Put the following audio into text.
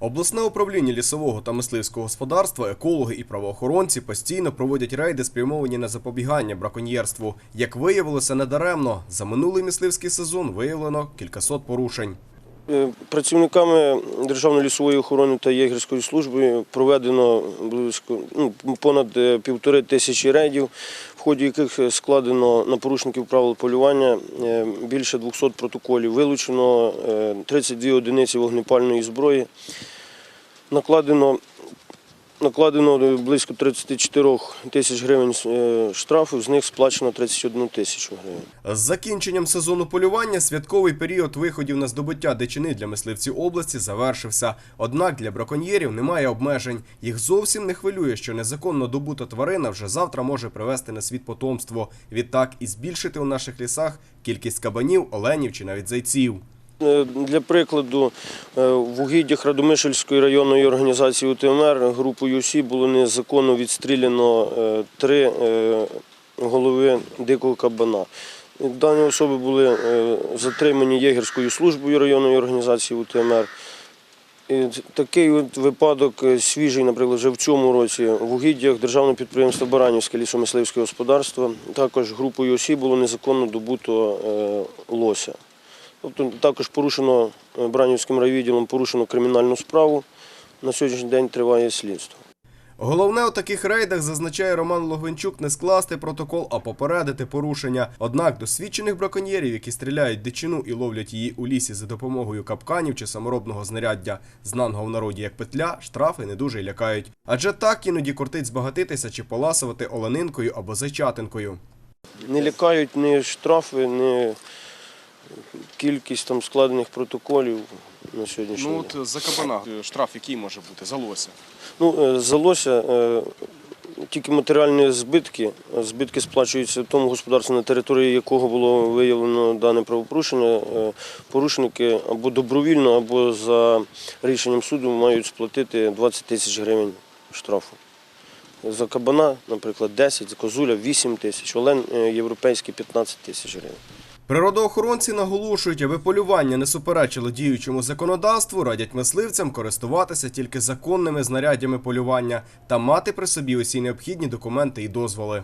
Обласне управління лісового та мисливського господарства, екологи і правоохоронці постійно проводять рейди, спрямовані на запобігання браконьєрству. Як виявилося недаремно, за минулий мисливський сезон виявлено кількасот порушень. Е, Працівниками Державної лісової охорони та єгерської служби проведено близько ну, понад е, півтори тисячі рейдів, в ході яких складено на порушників правил полювання е, більше 200 протоколів. Вилучено е, 32 одиниці вогнепальної зброї. Накладено Накладено близько 34 тисяч гривень е, штрафів, з них сплачено 31 тисячу гривень. З закінченням сезону полювання святковий період виходів на здобуття дичини для мисливців області завершився. Однак для браконьєрів немає обмежень. Їх зовсім не хвилює, що незаконно добута тварина вже завтра може привести на світ потомство. Відтак і збільшити у наших лісах кількість кабанів, оленів чи навіть зайців. Е, Для прикладу, е, в угіддях Радомишльської районної організації УТМР групою ОСІ було незаконно відстріляно е, три голови дикого кабана. Дані особи були затримані єгерською службою районної організації УТМР. Такий от випадок свіжий, наприклад, вже в цьому році в угіддях державного підприємства Баранівське лісомисливське господарство. Також групою осіб було незаконно добуто лося. Тобто також порушено е, Бранівським райвідділом порушено кримінальну справу. На сьогоднішній день триває слідство. Головне у таких рейдах зазначає Роман Логвинчук не скласти протокол, а попередити порушення. Однак досвідчених браконьєрів, які стріляють дичину і ловлять її у лісі за допомогою капканів чи саморобного знаряддя, знаного в народі як петля, штрафи не дуже лякають. Адже так іноді кортить збагатитися чи поласувати оленинкою або зайчатинкою. Не лякають ні штрафи, ні кількість там складених протоколів на сьогоднішній Ну день. от за кабана е, штраф який може бути? За лося. Ну, е, за лося е, тільки матеріальні збитки. Збитки сплачуються тому господарству, на території якого було виявлено дане правопорушення. Е, Порушники або добровільно, або за рішенням суду мають сплатити 20 тисяч гривень штрафу. За кабана, наприклад, 10, за козуля 8 тисяч, олен е, європейський 15 тисяч гривень. Природоохоронці наголошують, аби полювання не суперечило діючому законодавству, радять мисливцям користуватися тільки законними знаряддями полювання та мати при собі усі необхідні документи і дозволи.